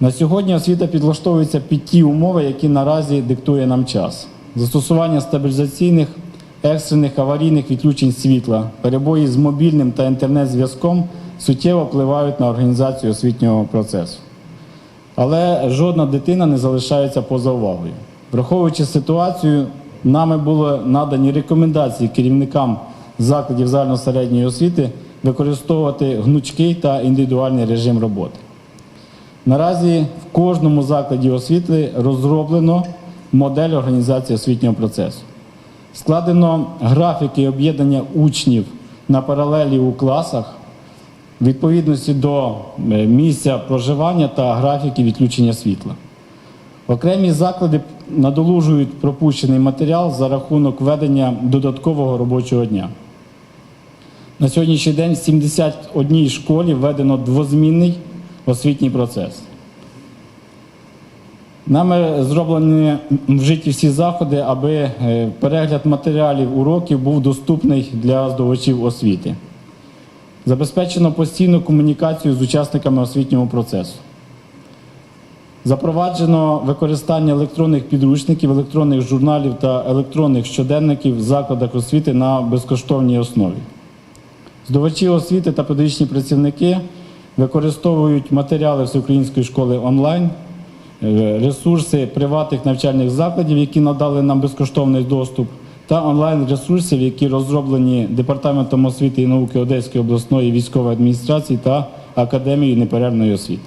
На сьогодні освіта підлаштовується під ті умови, які наразі диктує нам час. Застосування стабілізаційних, екстрених аварійних відключень світла, перебої з мобільним та інтернет-зв'язком суттєво впливають на організацію освітнього процесу. Але жодна дитина не залишається поза увагою. Враховуючи ситуацію, нами були надані рекомендації керівникам закладів загальносередньої освіти використовувати гнучкий та індивідуальний режим роботи. Наразі в кожному закладі освіти розроблено модель організації освітнього процесу. Складено графіки об'єднання учнів на паралелі у класах в відповідності до е, місця проживання та графіки відключення світла. Окремі заклади надолужують пропущений матеріал за рахунок ведення додаткового робочого дня. На сьогоднішній день в 71 школі введено двозмінний освітній процес. Нами зроблені вжиті всі заходи, аби е, перегляд матеріалів уроків був доступний для здобувачів освіти. Забезпечено постійну комунікацію з учасниками освітнього процесу. Запроваджено використання електронних підручників, електронних журналів та електронних щоденників в закладах освіти на безкоштовній основі. Здобувачі освіти та педагогічні працівники використовують матеріали всеукраїнської школи онлайн, е, ресурси приватних навчальних закладів, які надали нам безкоштовний доступ, та онлайн-ресурсів, які розроблені Департаментом освіти і науки Одеської обласної військової адміністрації та Академією неперервної освіти.